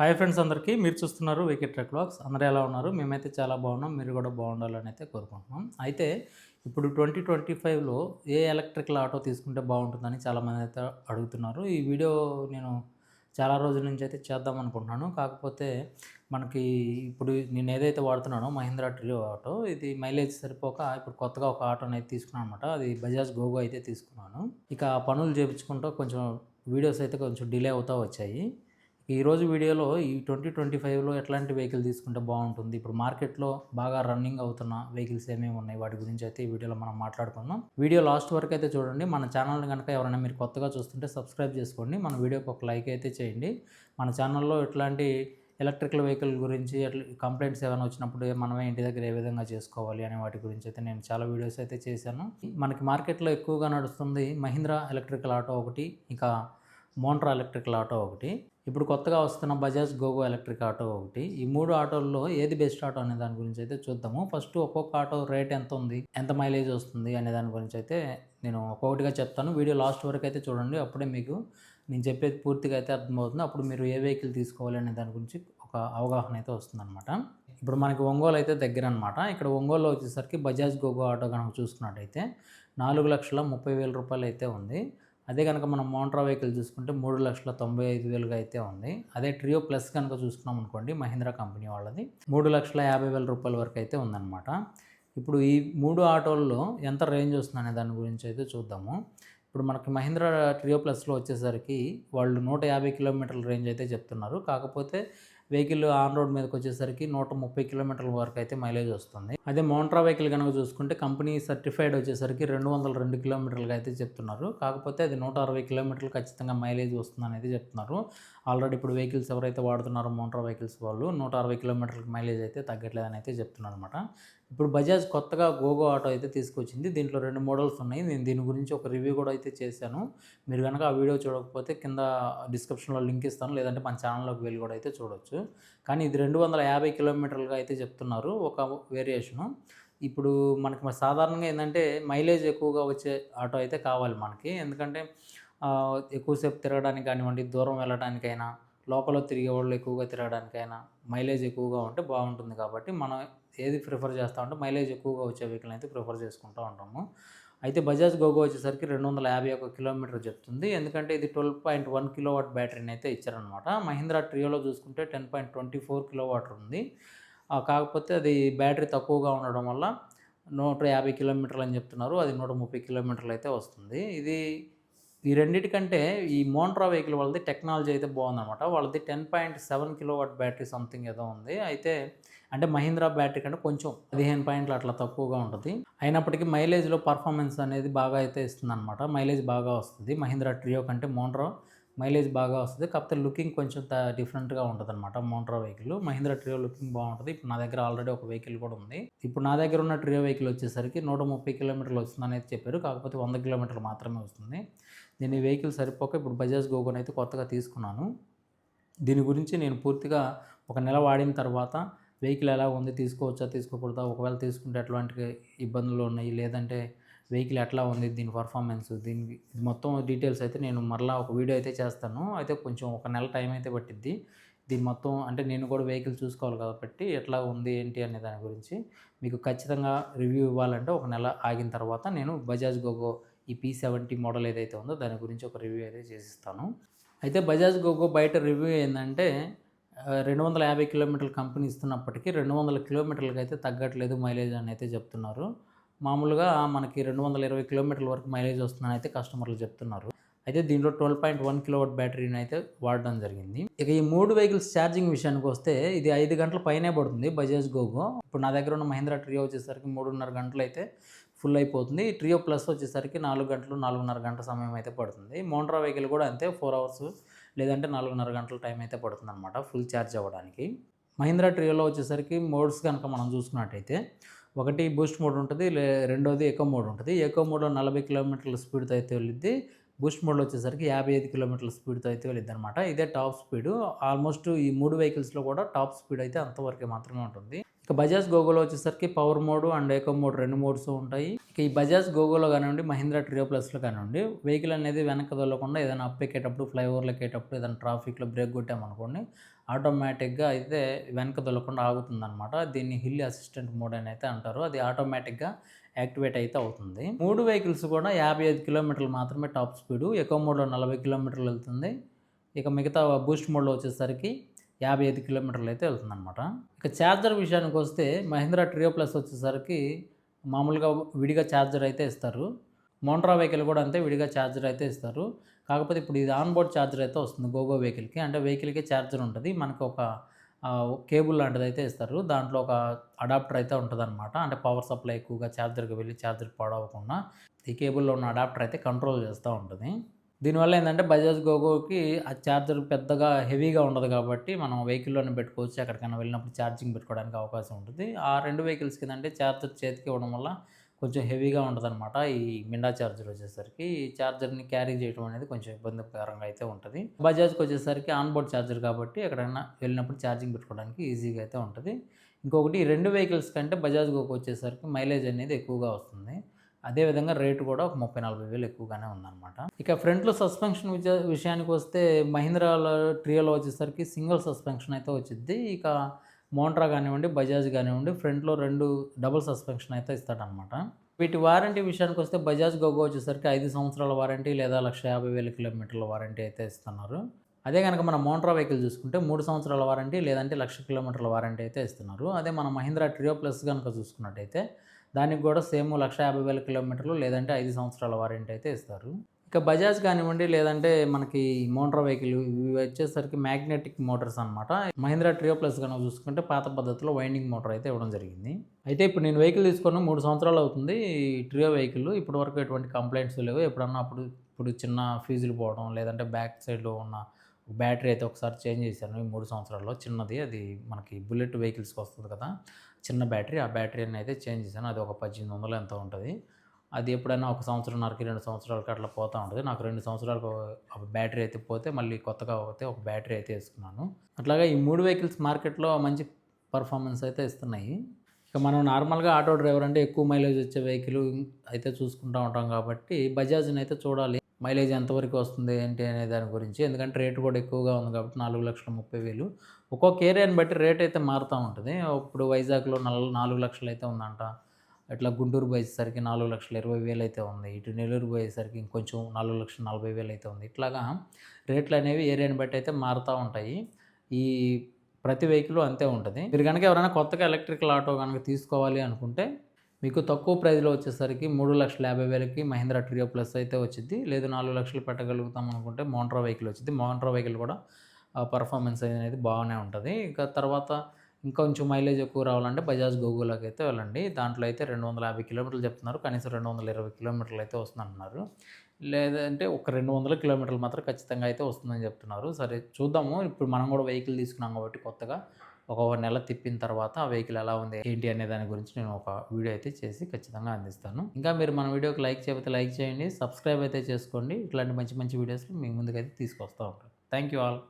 Hi friends అందరికీ. మీరు చూస్తున్నారు వికెట్ ట్రెక్ బ్లాగ్స్ అందరూ ఎలా ఉన్నారు? మేమైతే చాలా బాగున్నాం. మీరు కూడా బాగుండాలని అయితే కోరుకుంటున్నాం. అయితే ఇప్పుడు ట్వంటీ ట్వంటీ ఫైవ్లో ఏ ఎలక్ట్రికల్ ఆటో తీసుకుంటే బాగుంటుందని చాలామంది అయితే అడుగుతున్నారు. ఈ వీడియో నేను చాలా రోజుల నుంచి అయితే చేద్దాం అనుకుంటున్నాను. కాకపోతే మనకి ఇప్పుడు నేను ఏదైతే వాడుతున్నానో మహీంద్రా ట్రియో ఆటో ఇది మైలేజ్ సరిపోక ఇప్పుడు కొత్తగా ఒక ఆటోని అయితే తీసుకున్నాను అనమాట అది బజాజ్ గోగో అయితే తీసుకున్నాను. ఇక ఆ పనులు చేయించుకుంటూ కొంచెం వీడియోస్ అయితే కొంచెం డిలే అవుతూ వచ్చాయి. ఈరోజు వీడియోలో ఈ ట్వంటీ ట్వంటీ ఫైవ్లో ఎట్లాంటి వెహికల్ తీసుకుంటే బాగుంటుంది? ఇప్పుడు మార్కెట్లో బాగా రన్నింగ్ అవుతున్న వెహికల్స్ ఏమేమి ఉన్నాయి? వాటి గురించి అయితే ఈ వీడియోలో మనం మాట్లాడుకుందాం. వీడియో లాస్ట్ వరకు అయితే చూడండి. మన ఛానల్ని కనుక ఎవరైనా మీరు కొత్తగా చూస్తుంటే సబ్స్క్రైబ్ చేసుకోండి. మన వీడియోకి ఒక లైక్ అయితే చేయండి. మన ఛానల్లో ఇట్లాంటి ఎలక్ట్రికల్ వెహికల్ గురించి అట్లా కంప్లైంట్స్ ఏమైనా వచ్చినప్పుడు మనమే ఇంటి దగ్గర ఏ విధంగా చేసుకోవాలి అనే వాటి గురించి అయితే నేను చాలా వీడియోస్ అయితే చేశాను. మనకి మార్కెట్లో ఎక్కువగా నడుస్తుంది మహీంద్రా ఎలక్ట్రికల్ ఆటో ఒకటి ఇంకా మోంట్రా ఎలక్ట్రికల్ ఆటో ఒకటి. ఇప్పుడు కొత్తగా వస్తున్న బజాజ్ గోగో ఎలక్ట్రిక్ ఆటో ఒకటి. ఈ మూడు ఆటోల్లో ఏది బెస్ట్ ఆటో అనే దాని గురించి అయితే చూద్దాము. ఫస్ట్ ఒక్కొక్క ఆటో రేట్ ఎంత ఉంది? ఎంత మైలేజ్ వస్తుంది? అనే దాని గురించి అయితే నేను ఒక్కొక్కటిగా చెప్తాను. వీడియో లాస్ట్ వరకు అయితే చూడండి. అప్పుడే మీకు నేను చెప్పేది పూర్తిగా అయితే అర్థమవుతుంది. అప్పుడు మీరు ఏ వెహికల్ తీసుకోవాలి అనే దాని గురించి ఒక అవగాహన అయితే వస్తుందన్నమాట. ఇప్పుడు మనకి ఒంగోలు అయితే దగ్గర అనమాట ఇక్కడ ఒంగోలులో వచ్చేసరికి బజాజ్ గోగో ఆటో కనుక చూసుకున్నట్టయితే నాలుగు లక్షల ముప్పై వేల రూపాయలు అయితే ఉంది. అదే కనుక మనం మోంట్రా వెహికల్ చూసుకుంటే మూడు లక్షల తొంభై ఐదు వేలుగా అయితే ఉంది. అదే ట్రియో ప్లస్ కనుక చూసుకున్నాం అనుకోండి మహీంద్రా కంపెనీ వాళ్ళది. మూడు లక్షల యాభై వేల రూపాయల వరకు అయితే ఉందన్నమాట. ఇప్పుడు ఈ మూడు ఆటోల్లో ఎంత రేంజ్ వస్తుంది అనే దాని గురించి అయితే చూద్దాము. ఇప్పుడు మనకి మహీంద్రా ట్రియో ప్లస్లో వచ్చేసరికి వాళ్ళు నూట యాభై కిలోమీటర్ల రేంజ్ అయితే చెప్తున్నారు. కాకపోతే వెహికల్ ఆన్ రోడ్ మీదకి వచ్చేసరికి నూట ముప్పై కిలోమీటర్ల వరకు అయితే మైలేజ్ వస్తుంది. అదే మోంట్రా వెహికల్ కనుక చూసుకుంటే కంపెనీ సర్టిఫైడ్ వచ్చేసరికి రెండు వందల రెండు కిలోమీటర్లుగా అయితే చెప్తున్నారు. కాకపోతే అది నూట అరవై కిలోమీటర్లు ఖచ్చితంగా మైలేజ్ వస్తుంది అనేది చెప్తున్నారు. ఆల్రెడీ ఇప్పుడు వెహికల్స్ ఎవరైతే వాడుతున్నారో మోంట్రా వెహికల్స్ వాళ్ళు నూట అరవై కిలోమీటర్లకు మైలేజ్ అయితే తగ్గట్లేదని అయితే చెప్తున్నారు అనమాట ఇప్పుడు బజాజ్ కొత్తగా గోగో ఆటో అయితే తీసుకొచ్చింది. దీంట్లో రెండు మోడల్స్ ఉన్నాయి. నేను దీని గురించి ఒక రివ్యూ కూడా అయితే చేశాను. మీరు కనుక ఆ వీడియో చూడకపోతే కింద డిస్క్రిప్షన్లో లింక్ ఇస్తాను. లేదంటే మన ఛానల్లోకి వెళ్ళి కూడా అయితే చూడొచ్చు. కానీ ఇది రెండు వందల యాభై కిలోమీటర్లుగా అయితే చెప్తున్నారు. ఒక వేరియేషను. ఇప్పుడు మనకి మరి సాధారణంగా ఏంటంటే మైలేజ్ ఎక్కువగా వచ్చే ఆటో అయితే కావాలి మనకి. ఎందుకంటే ఎక్కువసేపు తిరగడానికి కానివ్వండి దూరం వెళ్ళడానికైనా లోపల తిరిగే వాళ్ళు ఎక్కువగా తిరగడానికైనా మైలేజ్ ఎక్కువగా ఉంటే బాగుంటుంది కాబట్టి మనం ఏది ప్రిఫర్ చేస్తామంటే మైలేజ్ ఎక్కువగా వచ్చే వెహికల్ అయితే ప్రిఫర్ చేసుకుంటూ ఉంటాము. అయితే బజాజ్ గోగో వచ్చేసరికి రెండు వందల యాభై ఒక కిలోమీటర్ చెప్తుంది. ఎందుకంటే ఇది ట్వెల్వ్ పాయింట్ వన్ కిలోవాట్ బ్యాటరీని అయితే ఇచ్చారనమాట మహీంద్రా ట్రియోలో చూసుకుంటే ten point twenty four kilowatt ఉంది. కాకపోతే అది బ్యాటరీ తక్కువగా ఉండడం వల్ల నూట యాభై కిలోమీటర్లు అని చెప్తున్నారు. అది నూట ముప్పై కిలోమీటర్లు అయితే వస్తుంది. ఇది ఈ రెండింటికంటే ఈ మోంట్రా వెహికల్ వాళ్ళది టెక్నాలజీ అయితే బాగుందన్నమాట. వాళ్ళది ten point seven kilowatt battery something ఏదో ఉంది. అయితే అంటే మహీంద్రా బ్యాటరీ కంటే కొంచెం పదిహేను పాయింట్లు అట్లా తక్కువగా ఉంటుంది. అయినప్పటికీ మైలేజ్లో పర్ఫార్మెన్స్ అనేది బాగా అయితే ఇస్తుంది అనమాట మైలేజ్ బాగా వస్తుంది. మహీంద్రా ట్రియో కంటే మోంట్రా మైలేజ్ బాగా వస్తుంది. కాకపోతే లుకింగ్ కొంచెం డిఫరెంట్గా ఉంటుంది అనమాట Montra vehicle. Mahindra Treo looking బాగుంటుంది. ఇప్పుడు నా దగ్గర ఆల్రెడీ ఒక వెహికల్ కూడా ఉంది. ఇప్పుడు నా దగ్గర ఉన్న ట్రియో వెహికల్ వచ్చేసరికి నూట ముప్పై కిలోమీటర్లు వస్తుంది అనేది చెప్పారు. కాకపోతే వంద కిలోమీటర్లు మాత్రమే వస్తుంది. నేను ఈ వెహికల్ సరిపోక ఇప్పుడు బజాజ్ గోగోన్ అయితే కొత్తగా తీసుకున్నాను. దీని గురించి నేను పూర్తిగా ఒక నెల వాడిన తర్వాత వెహికల్ ఎలా ఉంది తీసుకోవచ్చా తీసుకోకూడదా ఒకవేళ తీసుకుంటే ఎట్లాంటి ఇబ్బందులు ఉన్నాయి లేదంటే వెహికల్ ఎట్లా ఉంది దీని పర్ఫార్మెన్స్ దీని ఇది మొత్తం డీటెయిల్స్ అయితే నేను మరలా ఒక వీడియో అయితే చేస్తాను. అయితే కొంచెం ఒక నెల టైం అయితే పట్టిద్ది. దీని మొత్తం అంటే నేను కూడా వెహికల్ చూసుకోవాలి కాబట్టి ఎట్లా ఉంది ఏంటి అనే దాని గురించి మీకు ఖచ్చితంగా రివ్యూ ఇవ్వాలంటే ఒక నెల ఆగిన తర్వాత నేను బజాజ్ గోగో ఈ పీ సెవెంటీ మోడల్ ఏదైతే ఉందో దాని గురించి ఒక రివ్యూ అయితే చేసిస్తాను. అయితే బజాజ్ గోగో బయట రివ్యూ ఏంటంటే రెండు వందల యాభై కిలోమీటర్ల కంపెనీ ఇస్తున్నప్పటికీ రెండు వందల కిలోమీటర్లకి అయితే తగ్గట్లేదు మైలేజ్ అని అయితే చెప్తున్నారు. మామూలుగా మనకి రెండు వందల ఇరవై కిలోమీటర్ల వరకు మైలేజ్ వస్తుందని అయితే కస్టమర్లు చెప్తున్నారు. అయితే దీంట్లో ట్వెల్వ్ పాయింట్ వన్ కిలోవాట్ బ్యాటరీని అయితే వాడడం జరిగింది. ఇక ఈ మూడు వెహికల్స్ ఛార్జింగ్ విషయానికి వస్తే ఇది ఐదు గంటల పైనే పడుతుంది బజాజ్ గోగో. ఇప్పుడు నా దగ్గర ఉన్న మహీంద్రా ట్రియో వచ్చేసరికి మూడున్నర గంటలు అయితే ఫుల్ అయిపోతుంది. ట్రియో ప్లస్ వచ్చేసరికి నాలుగు గంటలు నాలుగున్నర గంటల సమయం అయితే పడుతుంది. మోండ్రా వెహికల్ కూడా అంతే ఫోర్ అవర్స్ లేదంటే నాలుగున్నర గంటల టైం అయితే పడుతుంది అనమాట ఫుల్ ఛార్జ్ అవ్వడానికి. మహీంద్రా ట్రియోలో వచ్చేసరికి మోడ్స్ కనుక మనం చూసుకున్నట్టయితే ఒకటి బూస్ట్ మోడ్ ఉంటుంది లే రెండోది ఎకో మోడ్ ఉంటుంది. ఎకో మోడ్లో నలభై కిలోమీటర్ల స్పీడ్తో అయితే వెళ్ళిద్ది. బూస్ట్ మోడ్లో వచ్చేసరికి యాభై ఐదు కిలోమీటర్ల స్పీడ్తో అయితే వెళ్ళిద్ది అనమాట ఇదే టాప్ స్పీడ్ ఆల్మోస్ట్ ఈ మూడు వెహికల్స్లో కూడా టాప్ స్పీడ్ అయితే అంతవరకే మాత్రమే ఉంటుంది. ఇక బజాజ్ గోగోలో వచ్చేసరికి power mode and eco mode రెండు మోడ్స్ ఉంటాయి. ఇక ఈ బజాజ్ గోగోలో కానివ్వండి మహీంద్రా ట్రియో ప్లస్లో కానివ్వండి వెహికల్ అనేది వెనక దొల్లకుండా ఏదైనా అప్ ఎక్కేటప్పుడు ఫ్లైఓవర్లు ఎక్కేటప్పుడు ఏదైనా ట్రాఫిక్లో బ్రేక్ కొట్టామనుకోండి ఆటోమేటిక్గా అయితే వెనక దొల్లకుండా ఆగుతుందన్నమాట. దీన్ని హిల్ అసిస్టెంట్ మోడ్ అని అయితే అంటారు. అది ఆటోమేటిక్గా యాక్టివేట్ అయితే అవుతుంది. మూడు వెహికల్స్ కూడా యాభై ఐదు కిలోమీటర్లు మాత్రమే టాప్ స్పీడు. ఎకో మోడ్లో నలభై కిలోమీటర్లు వెళ్తుంది. ఇక మిగతా బూస్ట్ మోడ్లో వచ్చేసరికి యాభై ఐదు కిలోమీటర్లు అయితే వెళ్తుందనమాట ఇక ఛార్జర్ విషయానికి వస్తే మహీంద్రా ట్రియో ప్లస్ వచ్చేసరికి మామూలుగా విడిగా ఛార్జర్ అయితే ఇస్తారు. మోంట్రా వెహికల్ కూడా అంతే విడిగా ఛార్జర్ అయితే ఇస్తారు. కాకపోతే ఇప్పుడు ఇది ఆన్బోర్డ్ ఛార్జర్ అయితే వస్తుంది గోగో వెహికల్కి. అంటే వెహికల్కి ఛార్జర్ ఉంటుంది. మనకు ఒక కేబుల్ లాంటిది అయితే ఇస్తారు. దాంట్లో ఒక అడాప్టర్ అయితే ఉంటుంది అనమాట అంటే పవర్ సప్లై ఎక్కువగా ఛార్జర్కి వెళ్ళి ఛార్జర్ పాడవకుండా ఈ కేబుల్లో ఉన్న అడాప్టర్ అయితే కంట్రోల్ చేస్తూ ఉంటుంది. దీనివల్ల ఏంటంటే బజాజ్ గోగోకి ఆ ఛార్జర్ పెద్దగా హెవీగా ఉండదు కాబట్టి మనం వెహికల్లోనే పెట్టుకోవచ్చు. ఎక్కడికైనా వెళ్ళినప్పుడు ఛార్జింగ్ పెట్టుకోవడానికి అవకాశం ఉంటుంది. ఆ రెండు వెహికల్స్కి ఏంటంటే ఛార్జర్ చేతికి ఇవ్వడం వల్ల కొంచెం హెవీగా ఉంటుందన్నమాట ఈ మిండా ఛార్జర్ వచ్చేసరికి. ఈ ఛార్జర్ని క్యారీ చేయడం అనేది కొంచెం ఇబ్బందికరంగా అయితే ఉంటుంది. బజాజ్కి వచ్చేసరికి ఆన్బోర్డ్ ఛార్జర్ కాబట్టి ఎక్కడైనా వెళ్ళినప్పుడు ఛార్జింగ్ పెట్టుకోవడానికి ఈజీగా అయితే ఉంటుంది. ఇంకొకటి రెండు వెహికల్స్ కంటే బజాజ్ గోకు వచ్చేసరికి మైలేజ్ అనేది ఎక్కువగా వస్తుంది. అదేవిధంగా రేటు కూడా ఒక ముప్పై నలభై వేలు ఎక్కువగానే ఉందన్నమాట. ఇక ఫ్రంట్లో సస్పెన్షన్ విష- విషయానికి వస్తే మహీంద్రాలో ట్రియోలో వచ్చేసరికి సింగిల్ సస్పెన్షన్ అయితే వచ్చింది ఇక మోంట్రా కానివ్వండి బజాజ్ కానివ్వండి ఫ్రంట్లో రెండు డబుల్ సస్పెన్షన్ అయితే ఇస్తాడనమాట వీటి వారంటీ విషయానికి వస్తే బజాజ్ గోగో వచ్చేసరికి ఐదు సంవత్సరాల వారంటీ లేదా లక్ష యాభై వేల కిలోమీటర్ల వారంటీ అయితే ఇస్తున్నారు. అదే కనుక మన మోంట్రా వెహికల్ చూసుకుంటే మూడు సంవత్సరాల వారంటీ లేదంటే లక్ష కిలోమీటర్ల వారంటీ అయితే ఇస్తున్నారు. అదే మన మహీంద్రా ట్రియో ప్లస్ కనుక చూసుకున్నట్టయితే దానికి కూడా సేమ్ లక్ష యాభై వేల కిలోమీటర్లు లేదంటే ఐదు సంవత్సరాల వారంటీ అయితే ఇస్తారు. ఇక బజాజ్ కానివ్వండి లేదంటే మనకి మోటార్ వెహికల్ ఇవి వచ్చేసరికి మ్యాగ్నెటిక్ మోటార్స్ అనమాట మహీంద్రా ట్రియో ప్లస్ కనుక చూసుకుంటే పాత పద్ధతిలో వైండింగ్ మోటార్ అయితే ఇవ్వడం జరిగింది. అయితే ఇప్పుడు నేను వెహికల్ తీసుకున్న మూడు సంవత్సరాలు అవుతుంది ఈ ట్రియో వెహికల్. ఇప్పటి వరకు ఎటువంటి కంప్లైంట్స్ లేవు. ఎప్పుడన్నా అప్పుడు ఇప్పుడు చిన్న ఫీజులు పోవడం లేదంటే బ్యాక్ సైడ్లో ఉన్న బ్యాటరీ అయితే ఒకసారి చేంజ్ చేశాను ఈ మూడు సంవత్సరాల్లో. చిన్నది అది మనకి బుల్లెట్ వెహికల్స్కి వస్తుంది కదా. చిన్న బ్యాటరీ ఆ బ్యాటరీని అయితే చేంజ్ చేశాను. అది ఒక పద్దెనిమిది వందలు ఎంతో ఉంటుంది. అది ఎప్పుడైనా ఒక సంవత్సరంన్నరకి రెండు సంవత్సరాలకి అట్లా పోతూ ఉంటుంది. నాకు రెండు సంవత్సరాలకు ఒక బ్యాటరీ అయితే పోతే మళ్ళీ కొత్తగా పోతే ఒక బ్యాటరీ అయితే వేసుకున్నాను. అట్లాగే ఈ మూడు వెహికల్స్ మార్కెట్లో మంచి పర్ఫార్మెన్స్ అయితే ఇస్తున్నాయి. ఇక మనం నార్మల్గా ఆటో డ్రైవర్ అంటే ఎక్కువ మైలేజ్ వచ్చే వెహికల్ అయితే చూసుకుంటూ ఉంటాం కాబట్టి బజాజ్ని అయితే చూడాలి. మైలేజ్ ఎంతవరకు వస్తుంది ఏంటి అనే దాని గురించి. ఎందుకంటే రేటు కూడా ఎక్కువగా ఉంది కాబట్టి నాలుగు లక్షల ముప్పై వేలు. ఒక్కొక్క ఏరియాని బట్టి రేట్ అయితే మారుతూ ఉంటుంది. ఇప్పుడు వైజాగ్లో నల్ నాలుగు లక్షలు అయితే ఉందంట. ఇట్లా గుంటూరు పోయేసరికి నాలుగు లక్షల ఇరవై వేలు అయితే ఉంది. ఇటు నెల్లూరు పోయేసరికి ఇంకొంచెం నాలుగు లక్షల నలభై వేలు అయితే ఉంది. ఇట్లాగా రేట్లు అనేవి ఏరియాని బట్టి అయితే మారుతూ ఉంటాయి. ఈ ప్రతి వెహికల్ అంతే ఉంటుంది. మీరు కనుక ఎవరైనా కొత్తగా ఎలక్ట్రికల్ ఆటో కనుక తీసుకోవాలి అనుకుంటే మీకు తక్కువ ప్రైజ్లో వచ్చేసరికి మూడు లక్షల యాభై వేలకి మహీంద్రా ట్రియో ప్లస్ అయితే వచ్చింది లేదు నాలుగు లక్షలు పెట్టగలుగుతాం అనుకుంటే మోంట్రా వెహికల్ వచ్చింది మోంట్రా వెహికల్ కూడా పర్ఫార్మెన్స్ అనేది బాగానే ఉంటుంది. ఇంకా తర్వాత ఇంకొంచెం మైలేజ్ ఎక్కువ రావాలంటే బజాజ్ గోగులకి అయితే వెళ్ళండి. దాంట్లో అయితే రెండు వందల యాభై కిలోమీటర్లు చెప్తున్నారు. కనీసం రెండు వందల ఇరవై కిలోమీటర్లు అయితే వస్తుందంటున్నారు లేదంటే ఒక రెండు వందల కిలోమీటర్లు మాత్రం ఖచ్చితంగా అయితే వస్తుందని చెప్తున్నారు. సరే చూద్దాము. ఇప్పుడు మనం కూడా వెహికల్ తీసుకున్నాం కాబట్టి కొత్తగా ఒక నెల తిప్పిన తర్వాత ఆ వెహికల్ ఎలా ఉంది ఏంటి అనే దాని గురించి నేను ఒక వీడియో అయితే చేసి ఖచ్చితంగా అందిస్తాను. ఇంకా మీరు మన వీడియోకి లైక్ చేయకపోతే లైక్ చేయండి సబ్స్క్రైబ్ అయితే చేసుకోండి. ఇట్లాంటి మంచి మంచి వీడియోస్ మీ ముందుకైతే తీసుకొస్తూ ఉంటాను. Thank you all.